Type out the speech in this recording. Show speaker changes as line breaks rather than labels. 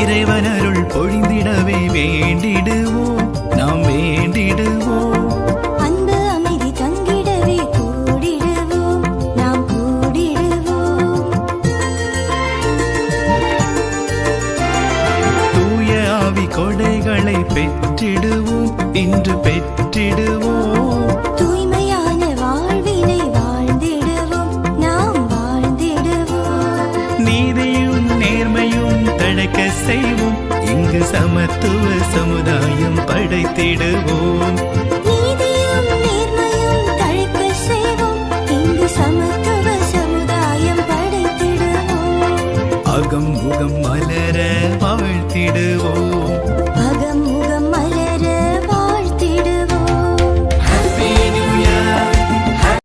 இறைவனருள் பொழிந்திடவே வேண்டிடுவோம். நாம் வேண்டிடுவோம்.
அன்பு அமைதி தங்கிடவே கூடிடுவோம். நாம் கூடிடுவோம்.
தூய ஆவி பெற்றிடுவோம். இன்று பெற்று தழைக்க செய்வோம். இங்கு சமத்துவ சமுதாயம் படைத்திடுவோம். அகம் முகம் மலர வாழ்த்திடுவோம்.